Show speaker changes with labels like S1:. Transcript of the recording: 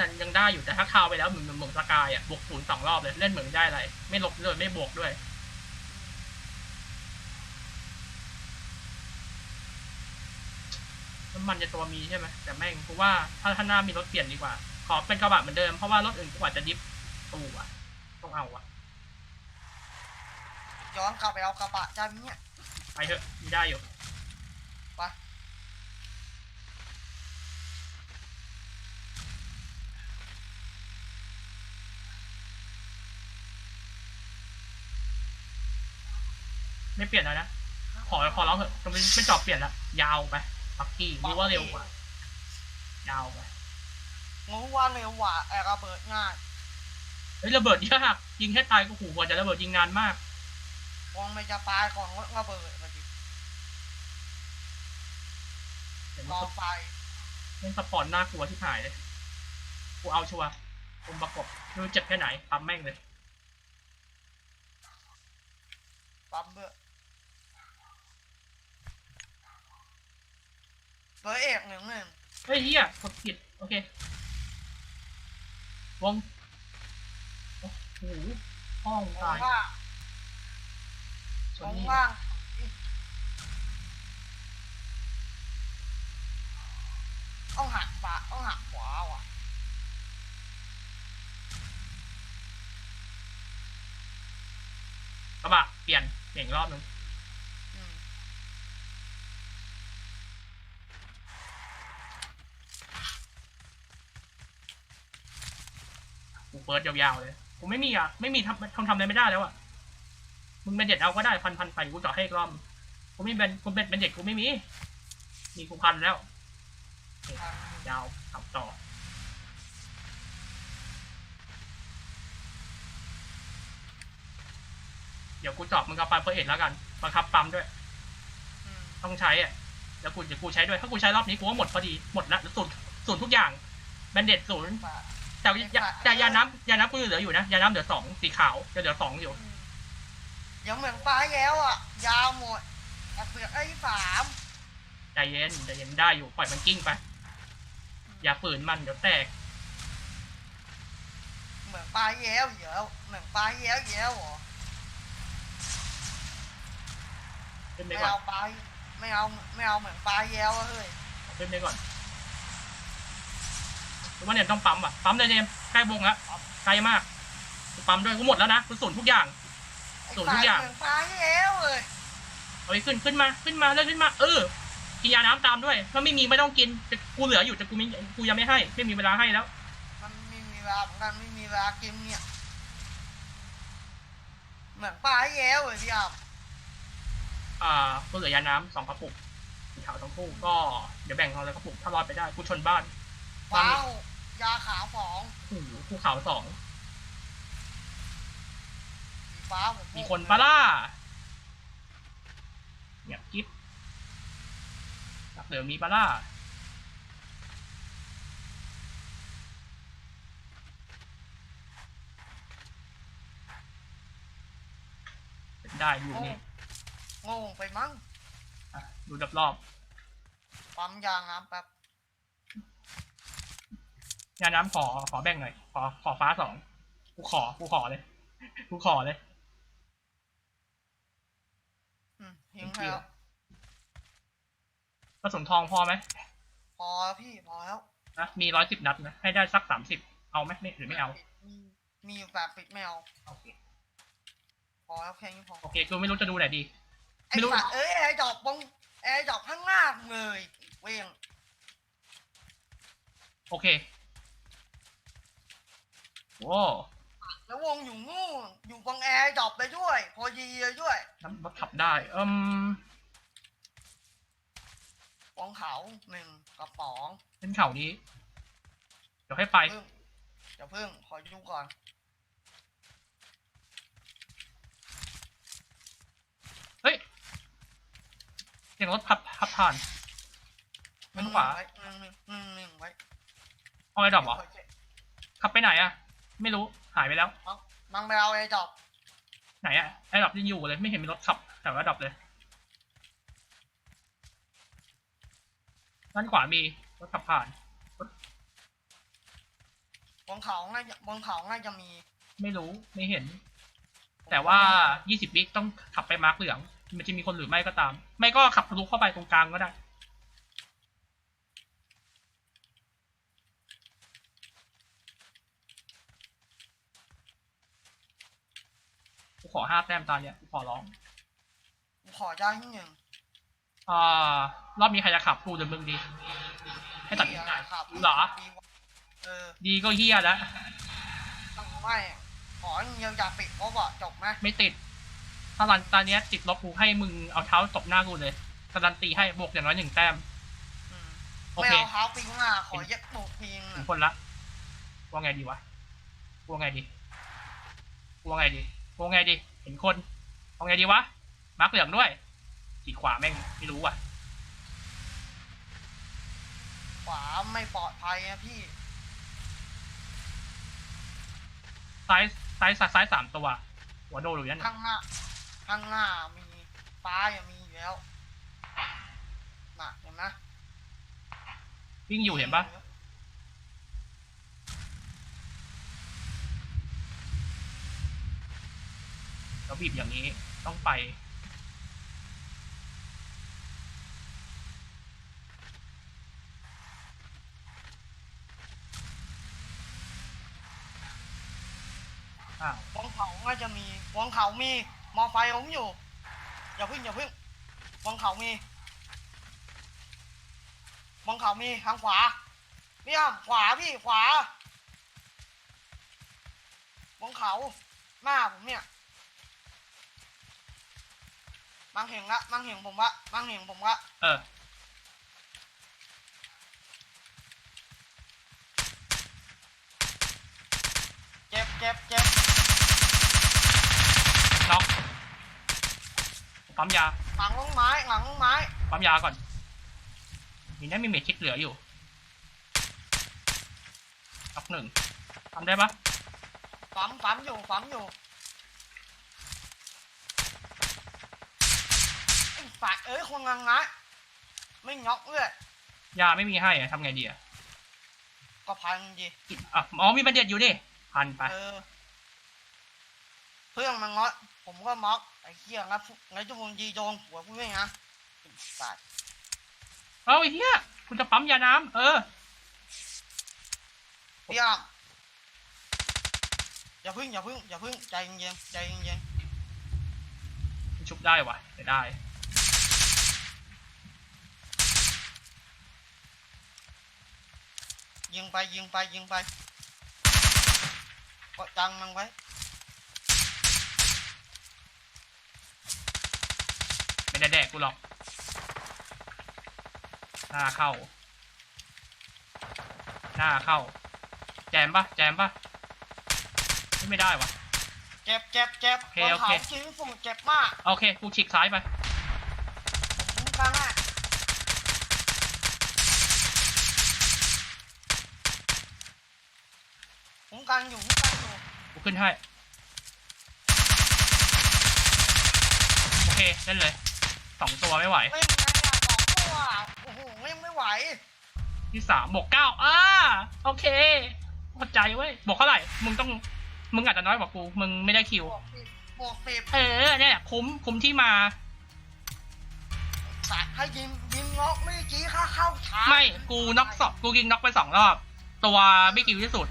S1: ยังยังได้อยู่แต่ถ้าคาวไปแล้วเหมือนเหมือนเหมือนสกายอะบวกศูนย์สองรอบเลยเล่นเหมือนได้อะไรไม่ลบเลยไม่บวกด้วยน้ำมันจะตัวมีใช่ไหมแต่แม่งเพราะว่าถ้าท่านหน้ามีรถเปลี่ยนดีกว่า ขอเป็นกระบะเหมือนเดิมเพราะว่ารถอื่นกว่าจะดิฟตู้อะต้องเอาอะ
S2: ย้อนกลับไปเอากระบะจ้าเนี่ย
S1: ไปเถอะมีได้อยู่
S2: ไป
S1: ไม่เปลี่ยนแล้วนะ ขอขอร้องเถอะจะไม่ไม่จอบเปลี่ยนละยาวไปปักกี้รู้ว่าเร็วกว่า ยาวไป
S2: งูว่าเร็วกว่าแอร์ระเบิดง่าย
S1: เฮ้ยระเบิดยากยิงแค่ตายก็ขู่กว่าจะระเบิดยิงนานมาก
S2: วงไม่จะตายก่อนระเบิดเลยดิ
S1: เห็น
S2: ร
S1: ว่า
S2: อไฟ
S1: เล่นสปอร์ตน่ากลัวที่หายเลย กูเอาชัวร์ผมประกบไม่รู้เจ็บแค่ไหนปั๊มแม่งเลย
S2: ปั๊มเบื่อเบอร์ เอกหนึ่งหนึ่ง
S1: เฮ้ยเฮียกดผิดโอเควงโอ้โหห้อง
S2: ว
S1: ตางย
S2: ว่าง
S1: ช
S2: วนง
S1: นี่
S2: ว่างต้องหักปะต้องหักขวาว่ะ
S1: กระบะเปลี่ยนเปลี่ยนอีกรอบนึง
S2: อืม
S1: กูเปิดยาวๆเลยกูไม่มีอะไม่มีทำทำทำอะไรไม่ได้แล้วอะมึงเป็นเด็ดเอาก็ได้พันพันไปกูเจาะให้อีกรอบกูไม่เป็นกูเป็นเป็นเด็ดกูไม่มีมีกูพันแล้ว
S2: ทาง
S1: ยาวขับต่อเดี๋ยวกูเจอบมึงกับปั๊มเพื่อเอ็ดแล้วกันบังคับปั๊มด้วย
S2: อืม
S1: ต้องใช้อะแล้วกูเดี๋ยวกูใช้ด้วย ถ้ากูใช้รอบนี้กูว่าหมดพอดี หมดละศูนย์ศูนย์ทุกอย่างแบนเด็ดศูนย์
S2: ปะ
S1: แต่ยาแต่ยาน้ำยาน้ำกูเหลืออยู่นะยาน้ำเหลือสองสีขาวจะเหลือสองอยู่
S2: อืมยังเหมือนปลาแย้วอะ ยาวหมดแต่เปลือกไอ้สาม
S1: ใจเย็นใจเย็นได้อยู่ปล่อยมันกิ้งไป อย่าฝืนมันเดี๋ยวแตก
S2: เหมือนปลาแย้วเยอะเหมือนปลาแย้วแย้วเหรอ
S1: ขึ้นไป
S2: ไม่
S1: ก่อน
S2: เอาปลาไม่เอาไม่เอาเหมือนปลาแย้วอะเฮ้ย
S1: ขึ้นไปก่อน รู้ว่าเนี่ยต้องปั๊มอะปั๊มเลยเนี่ยใกล้วงละไกลมากกูปั๊มด้วยกูหมดแล้วนะกูสูญทุกอย่าง
S2: ไอ้
S1: ส่วน
S2: ป
S1: ทุ
S2: ลาก
S1: อย่าง
S2: เหมือนปลาแย้วเลย
S1: เอาไปขึ้นขึ้นมาขึ้นมาแล้วขึ้นมา เออกินยาน้ำตามด้วยถ้าไม่มีไม่ต้องกินแต่กูเหลืออยู่แต่กูไม่กูยังไม่ให้ ไม่มีเวลาให้แล้ว
S2: มันไม่มีเวลาเหมือนกันไม่มีเวลากินเนี่ยเหมือนปลาแย้วเลยพี่อะ
S1: อ่ากูเหลือยาน้ำสองกระปุกสีขาวทั้งคู่ก็เดี๋ยวแบ่งเอาเลยกระปุกถ้ารอดไปได้กูชนบ้าน
S2: เป้า ยาขาวสอง
S1: โอ้โหกูขาวสอง
S2: สีฟ้าผม
S1: มีคนปะล่าเนี่ยกิ๊บเหลือมีปะล่าได้อยู่นี่
S2: งงไปมั้ง
S1: อะดูรอบ
S2: ปั๊มยางน้ำแป๊บ
S1: ๆยาน้ำขอขอแบ่งหน่อย ขอขอฟ้าสองกูขอกูขอเลยกูขอเลย
S2: อืมทิ้งไปแล้ว
S1: กระสุนทองพอไหม
S2: พอแล้วพี่พอแล้ว
S1: นะมีร้อยสิบนัดนะให้ได้สักสามสิบเอาไหมไม่หรือไม่เอา
S2: มีมีอยู่แบบปิดไม่เอา
S1: โอเค
S2: พอแล้วแค่นี้พอ
S1: โอเคกูไม่รู้จะดูไหนดี
S2: ไอ้
S1: ไม่รู้
S2: สัตว์เอ้ยไอ้ดอกบงไอ้ดอกข้างหน้าเลยเวียง
S1: โอเค โอ้
S2: แล้ววงอยู่งูนอยู่บังแอร์ดอกไปด้วย พอดีเลยด้วย
S1: น้ำรถขับได้ เอืม
S2: วงเขาหนึ่งกระป๋อง
S1: เป็นเขานี้ เดี๋ยวให้ไป
S2: พึ่งเดี๋ยวพึ่งขอดูก่อน
S1: เฮ้ยเสียงรถพับพับผ่านมันขวา
S2: ไว้หนึ่งหนึ่งหนึ่งหนึ่งไว้
S1: เอาไอ้ดอกเหรอ ขับไปไหนอะ ไม่รู้หายไปแล้ว
S2: มังไปเอาไอ้ดอก
S1: ไหนอะไอ้ดอกยังอยู่เลยไม่เห็นมีรถขับแต่ว่าดอกเลยด้านขวามีรถขับผ่าน
S2: บนเขาน่าจะบนเขาน่าจะมี
S1: ไม่รู้ไม่เห็น แต่ว่า 20วิต้องขับไปมาร์กเหลือง มันจะมีคนหรือไม่ก็ตาม ไม่ก็ขับทะลุเข้าไปตรงกลางก็ได้ ขอห้าแต้มตอนเนี้ยกูขอร้อง
S2: ผมขอได้ที่หนึ่ง
S1: อ่ารอบนี้ใครจะขับกูหรือมึงดี ให้ตัดสินใจ
S2: ครับ
S1: เหรอ
S2: ดีกว่าเออ
S1: ดีก็เฮียแล้ว
S2: ต้องไม่ขออย่างเดียวอย่าปิดเพราะว่าจบไหม
S1: ไม่ติด ถ้ารันตอนเนี้ยติดลบกูให้มึงเอาเท้าตบหน้ากูเลยการันตีให้บวกอย่างน้อยหนึ่งแต้ม
S2: อืม
S1: โอ
S2: ไม่
S1: เค
S2: เอาเท้าปิงหน้าขอเย็บปุกพิง
S1: ถึงคนละว่าไงดีวะว่าไงดีว่าไงดี ว่าไงดี เห็นคนว่าไงดีวะ มาร์กเหลืองด้วยขีดขวาแม่งไม่รู้ว่ะ
S2: ขวาไม่ปลอดภัยนะพี่
S1: ซ้ายซ้ายซ้ายซ้ายสามตัว หัวโดนอยู่นั่นน่ะ
S2: ข้างหน้า ข้างหน้ามีฟ้ายังมีอยู่แล้วน่ะเห็นไหม
S1: วิ่งอยู่เห็นปะแล้ว บีบอย่างนี้ต้องไป อ้าว
S2: บนเขาน่าจะมีบนเขามีมอไฟผมอยู่ อย่าพึ่งอย่าพึ่งบนเขามีบนเขามีทางขวาเนี่ยขวาพี่ขวาบนเขาหน้าผมเนี่ย บางเห็นละบางเห็นผมละบางเห็นผมละ
S1: เออ
S2: เจ็บเจ็บเจ็บ
S1: น็อกปั๊มยา
S2: หลังต้นไม้ หลังต้นไม้
S1: ปั๊มยาก่อน มีนั่นมีเมจคิดเหลืออยู่น็อกหนึ่งทำได้ปะ
S2: ฝัมฝัมอยู่ฝัมอยู่ ไอ้ฝาเอ้ยคนงังนะไม่น็อกเลย
S1: ยาไม่มีให้อะทำไงดีอะ
S2: ก็พังดี
S1: อะอ๋อมีบันเด็ดอยู่ดิพันไป
S2: เออเพื่อนมันน็อกผมก็ม็อกไอ้เหี้ยงัดงัดทุกคนยีโดนหัวกูด้วยนะไอ้สัตว์
S1: เอาไอ้เหี้ยคุณจะปั๊มยาน้ำเออ
S2: พี่อะอย่าพึ่งอย่าพึ่งอย่าพึ่งใจเย็นๆใจเย็น
S1: ชุบได้วะเดี๋ยวได้
S2: ยิงไปยิงไปยิงไปกดจังมันไว้
S1: ไม่ได้แดกกูหรอกหน้าเข้า หน้าเข้า แจมปะแจมปะไม่ได้วะ
S2: เจ็บเจ็บเจ็บ
S1: โอเค
S2: บน
S1: โอ
S2: เขา
S1: เค
S2: ชิ้นฝุ่นเจ็บมาก
S1: โอเค กูฉีกซ้ายไป
S2: ผมคุ้มกันอะ คุ้มกันอยู่คุ้มกันอยู่
S1: กูขึ้นให้ โอเคเล่นเลยสองตัวไม่ไหว
S2: ไม่ไงอะสองตัวโอ้โหยังไม่ไหว
S1: ที่สามบวกเก้าอ่าโอเคพอใจเว้ยบวกเท่าไหร่ มึงต้อง มึงอาจจะน้อยกว่ากู มึงไม่ได้คิว
S2: บวกสิบบวกสิบ
S1: เออเนี่ยคุ้มคุ้มที่มา
S2: สัตว์ให้ยิงยิงงอกเมื่อกี้ข้าเข้าช้า
S1: ไม่ กูน็อกสองกูยิงน็อกไปสองรอบ ตัวไม่คิวที่สุด